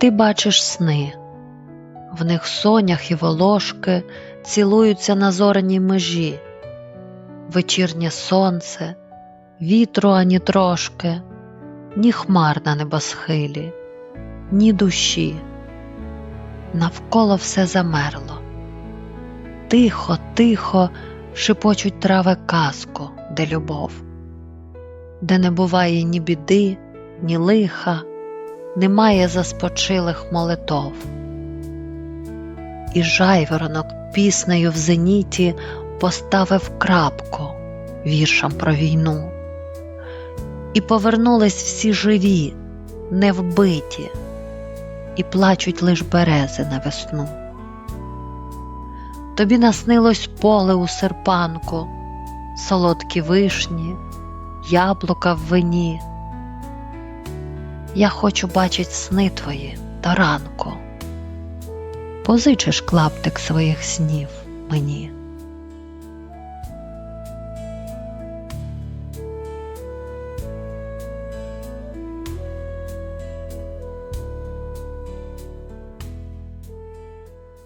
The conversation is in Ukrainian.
Ти бачиш сни, в них сонях і волошки цілуються на зоряній межі, вечірнє сонце, вітру ані трошки, ні хмар на небосхилі, ні душі. Навколо все замерло. Тихо, тихо шепочуть трави казку, де любов, де не буває ні біди, ні лиха, немає заспочилих молитов. І жайворонок піснею в зеніті поставив крапку віршам про війну. І повернулись всі живі, невбиті, і плачуть лиш берези на весну. Тобі наснилось поле у серпанку, солодкі вишні, яблука в вині. Я хочу бачить сни твої та ранку. Позичиш клаптик своїх снів мені.